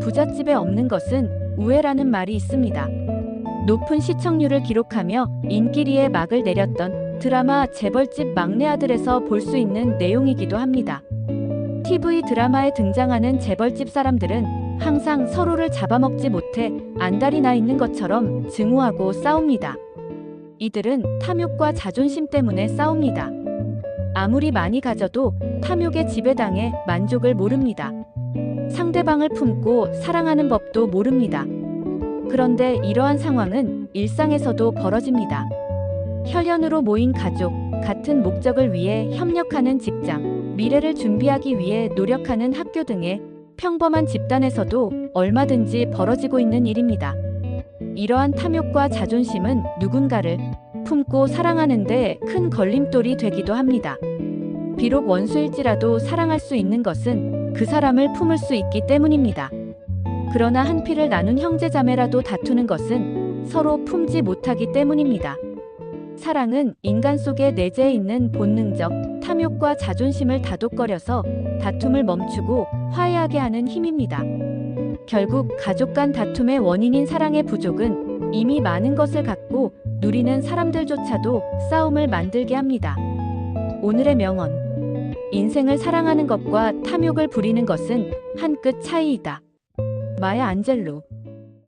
부잣집에 없는 것은 우애라는 말이 있습니다. 높은 시청률을 기록하며 인기리에 막을 내렸던 드라마 재벌집 막내 아들에서 볼 수 있는 내용이기도 합니다. TV 드라마에 등장하는 재벌집 사람들은 항상 서로를 잡아먹지 못해 안달이 나 있는 것처럼 증오하고 싸웁니다. 이들은 탐욕과 자존심 때문에 싸웁니다. 아무리 많이 가져도 탐욕에 지배당해 만족을 모릅니다. 상대방을 품고 사랑하는 법도 모릅니다. 그런데 이러한 상황은 일상에서도 벌어집니다. 혈연으로 모인 가족, 같은 목적을 위해 협력하는 직장, 미래를 준비하기 위해 노력하는 학교 등의 평범한 집단에서도 얼마든지 벌어지고 있는 일입니다. 이러한 탐욕과 자존심은 누군가를 품고 사랑하는데 큰 걸림돌이 되기도 합니다. 비록 원수일지라도 사랑할 수 있는 것은 그 사람을 품을 수 있기 때문입니다. 그러나 한 피를 나눈 형제자매라도 다투는 것은 서로 품지 못하기 때문입니다. 사랑은 인간 속에 내재해 있는 본능적 탐욕과 자존심을 다독거려서 다툼을 멈추고 화해하게 하는 힘입니다. 결국 가족 간 다툼의 원인인 사랑의 부족은 이미 많은 것을 갖고 누리는 사람들조차도 싸움을 만들게 합니다. 오늘의 명언. 인생을 사랑하는 것과 탐욕을 부리는 것은 한 끗 차이이다. 마야 안젤로